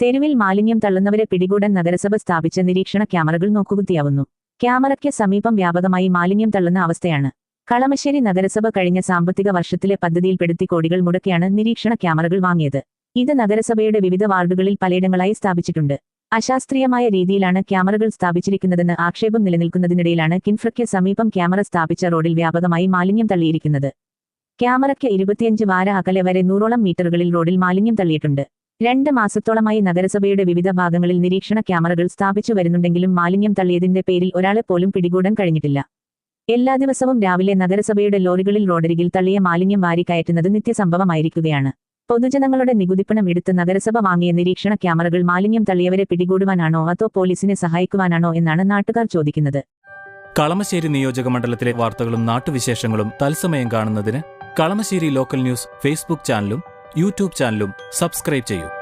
തെരുവിൽ മാലിന്യം തള്ളുന്നവരെ പിടികൂടാൻ നഗരസഭ സ്ഥാപിച്ച നിരീക്ഷണ ക്യാമറകൾ നോക്കുകുത്തിയാവുന്നു. ക്യാമറയ്ക്ക് സമീപം വ്യാപകമായി മാലിന്യം തള്ളുന്ന അവസ്ഥയാണ്. കളമശ്ശേരി നഗരസഭ കഴിഞ്ഞ സാമ്പത്തിക വർഷത്തിലെ പദ്ധതിയിൽപ്പെടുത്തി കോടികൾ മുടക്കിയാണ് നിരീക്ഷണ ക്യാമറകൾ വാങ്ങിയത്. ഇത് നഗരസഭയുടെ വിവിധ വാർഡുകളിൽ പലയിടങ്ങളായി സ്ഥാപിച്ചിട്ടുണ്ട്. അശാസ്ത്രീയമായ രീതിയിലാണ് ക്യാമറകൾ സ്ഥാപിച്ചിരിക്കുന്നതെന്ന് ആക്ഷേപം നിലനിൽക്കുന്നതിനിടയിലാണ് കിൻഫ്രയ്ക്ക് സമീപം ക്യാമറ സ്ഥാപിച്ച റോഡിൽ വ്യാപകമായി മാലിന്യം തള്ളിയിരിക്കുന്നത്. ക്യാമറയ്ക്ക് ഇരുപത്തിയഞ്ച് വാര അകലെ വരെ നൂറോളം മീറ്ററുകളിൽ റോഡിൽ മാലിന്യം തള്ളിയിട്ടുണ്ട്. രണ്ട് മാസത്തോളമായി നഗരസഭയുടെ വിവിധ ഭാഗങ്ങളിൽ നിരീക്ഷണ ക്യാമറകൾ സ്ഥാപിച്ചു വരുന്നുണ്ടെങ്കിലും മാലിന്യം തള്ളിയതിന്റെ പേരിൽ ഒരാളെ പോലും പിടികൂടാൻ കഴിഞ്ഞിട്ടില്ല. എല്ലാ ദിവസവും രാവിലെ നഗരസഭയുടെ ലോറികളിൽ റോഡരികിൽ തള്ളിയ മാലിന്യം വാരി കയറ്റുന്നത് നിത്യസംഭവമായിരിക്കുകയാണ്. പൊതുജനങ്ങളുടെ നികുതിപ്പണം എടുത്ത് നഗരസഭ വാങ്ങിയ നിരീക്ഷണ ക്യാമറകൾ മാലിന്യം തള്ളിയവരെ പിടികൂടുവാനാണോ അതോ പോലീസിനെ സഹായിക്കുവാനാണോ എന്നാണ് നാട്ടുകാർ ചോദിക്കുന്നത്. കളമശ്ശേരി നിയോജക മണ്ഡലത്തിലെ വാർത്തകളും നാട്ടുവിശേഷങ്ങളും തത്സമയം കാണുന്നതിന് കളമശ്ശേരി ലോക്കൽ ന്യൂസ് ഫേസ്ബുക്ക് ചാനലും യൂട്യൂബ് ചാനലും സബ്സ്ക്രൈബ് ചെയ്യൂ.